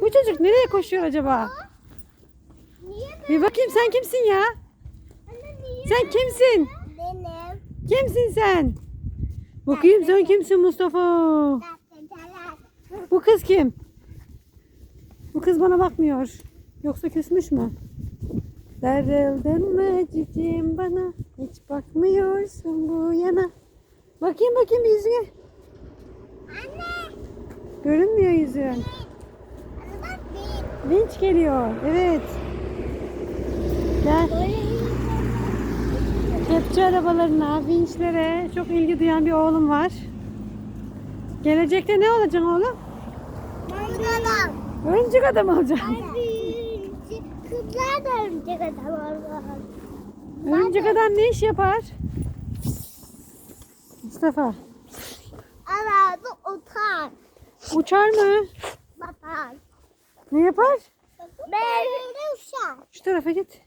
Bu çocuk nereye koşuyor acaba? Niye Bir bakayım sen kimsin ya? Sen kimsin? Benim. Kimsin sen? Bakayım sen kimsin Mustafa? Bu kız kim? Bu kız bana bakmıyor. Yoksa küsmüş mü? Darıldın mı cicim bana? Hiç bakmıyorsun bu yana. Bakayım bakayım yüzüne. Anne. Görünmüyor yüzün. Vinç geliyor. Evet. Gel. Kepçe arabalarına, vinçlere çok ilgi duyan bir oğlum var. Gelecekte ne olacaksın oğlum? Bakalım. Örümcek adam olacaksın. Kızlar da örümcek adam olmalı. Örümcek adam ne iş yapar? Mustafa. Arada otar. Uçar mı? Batar. Ne yapar? Böyle uşak. Şu tarafa git.